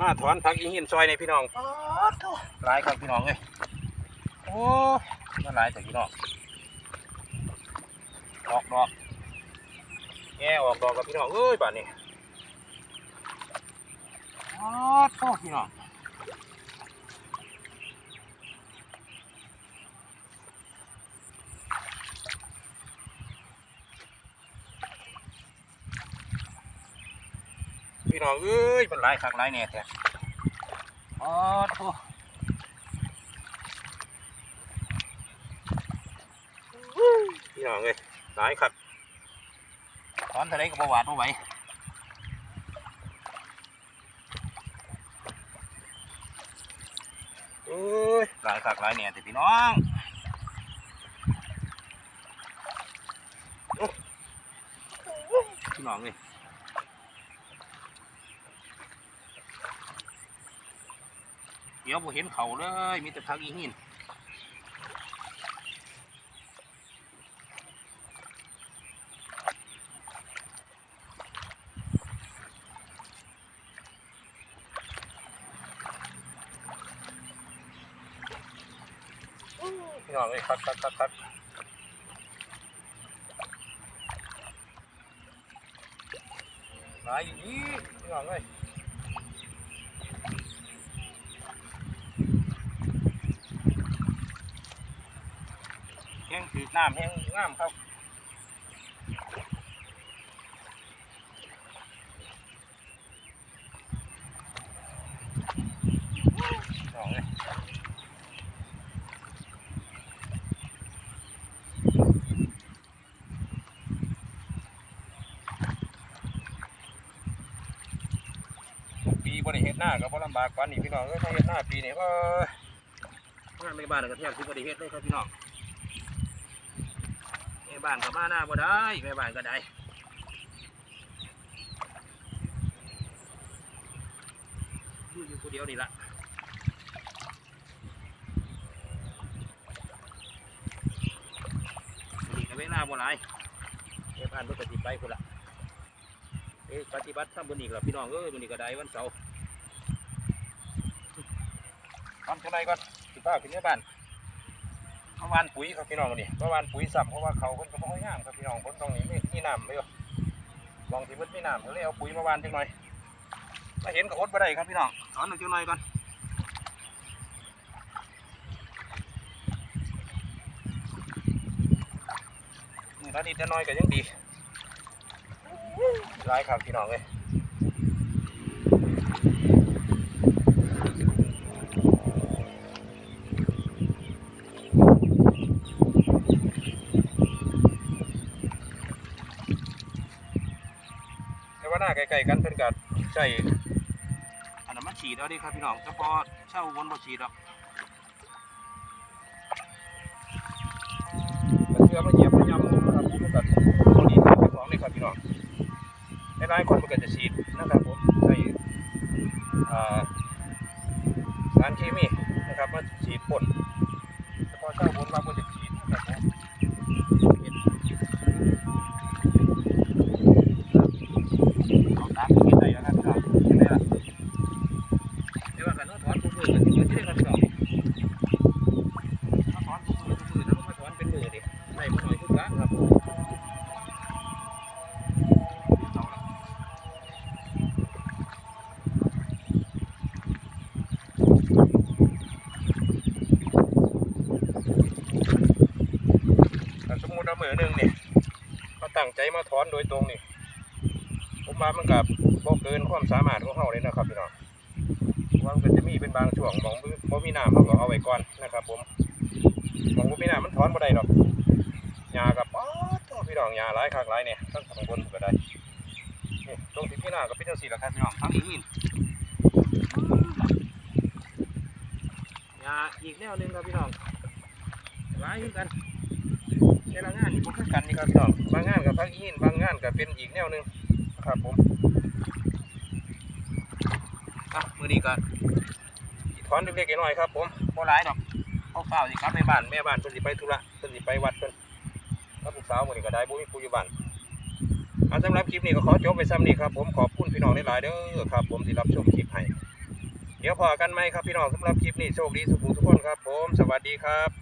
มาถอนผักอีหินซอยในพี่น้องป๊าดโถ่หลายครับพี่น้องเอ้ยโอ้มาหลายแต่พี่น้องออกดอกแง่ออกดอกกับพี่น้องเอ้ยบ้านนี้ป๊าดโถ่พี่น้อง พี่น้องเอ้ยมันหลายคักหลายแน่แท้ป๊าดโถพี่น้องเอ้ยหลายคักถอนท่าไรก็บ่หวาดบ่ไหวเอ้ยหลายคักหลายเนี่ยแต่พี่น้องพี่น้องเลย เดี๋ยวบ่เห็นเขาเลย มีแต่พักอีหินพี่น้องเลยคักคักคักคักหลายอีกพี่น้องเลย ห้งถือน้ำแห้งงามครับสองเลยปีบริเฮ็ดหน้าก็บ่ลำบากกว่านี่พี่น้องเอ้ยถ้าเฮ็ดหน้าปีนี้ก็งานในบ้านก็แทบสิบ่ได้เฮ็ดเลยครับพี่น้อง ม่บ้านก็มาหน้าบ่ได้แม่บ้านก็ได้อยู่อยู่ผู้เดียวนี่ละนี่ก็เวลาบ่หลายแม่บ้านเพิ่นก็สิไปพุ่นละเอ้ยปฏิบัติทำบุญอีกแล้วพี่น้องเอ้ยบุญอีกก็ได้วันเสาร์ทำเท่าไรก่อนสิป้าขึ้นในบ้าน เมื่อวานปุ๋ยครับพี่น้องนี่เมื่อวานปุ๋ยสับเพราะว่าเขาคนก็บ่ค่อยงามครับพี่น้องคนตรงนี้ไม่มีน้ำเลยมองที่มันมีน้ำก็เลยเอาปุ๋ยมาวานจังหน่อยมาเห็นก็อดบ่ได้ครับพี่น้องถอนหนึ่งจังหน่อยก่อนนี่ละนิดละน้อยก็ยังดีร้ายครับพี่น้องเลยแต่ว่าหน้า ใกล้ๆกันเพิ่นกัดใช่อันนั้นมันฉีดเอาดิครับพี่น้องก็พอเช่าวนบ่ฉีดหรอกเชื่อมาเหยียบมายำครับผมก็ตัวนี้เป็นของนี่ครับพี่น้องหลายๆคนมันก็จะฉีดนะครับผมใส่อ่าสารเคมีนะครับมาฉีดพ่นแต่พอเช้าผมมาก็จะฉีดนะครับผมเห็ดเอาตามที่เห็นได้แล้วครับพี่น้องเห็นไหมล่ะเดี๋ยวว่ากันว่าถอนทุกมือกันที่ยืนที่ได้ครับพี่น้องถ้าถอนทุกมือทุกมือแล้วก็ มาถอนเป็นมือดิได้มาหน่อยทุกครั้งครับสมมติว่ามือหนึ่งเนี่ยเขาตั้งใจมาถอนโดยตรงนี่ผมว่ามันกับบ่เกินความสามารถของเขาเลยนะครับพี่น้องว่ามันจะมีเป็นบางช่วงมองบ่มีน้ำเขาก็เอาไว้ก่อนนะครับผม มองบ่มีน้ำมันถอนบ่ได้หรอกหญ้ากับป๊อดโถ่พี่น้องหญ้าหลายครั้งหลายเนี่ยทั้งข้างบนก็ได้นี่ตรงที่พี่น้าก็เป็นจังซี่ละครับพี่น้องทั้งอีกนี่หญ้าอีกแนวหนึงครับพี่น้องหลายคือกันแต่ละงานนี่บ่คือกันนี่ครับพี่น้องบางงานกับพักอีนบางงานกับเป็นอีกแนวหนึงนะครับผมอะมือนี้ก็สิถอนเล็กๆน้อยครับผมบ่หลายดอก เอาเฝ้าสิครับในบ้านแม่บ้านเพิ่นสิไปธุระเพิ่นสิไปวัดเพิ่นกับผู้สาวมื้อนี้ก็ได้บ่มีผู้อยู่บ้านอะสำหรับคลิปนี้ก็ขอจบไปซ้ำนี้ครับผมขอบคุณพี่น้องหลายๆเด้อครับ ผมที่รับชมคลิปให้เดี๋ยวพอกันไหมครับพี่น้องสำหรับคลิปนี้โชคดีสุขุมทุกคนครับ ผมสวัสดีครับ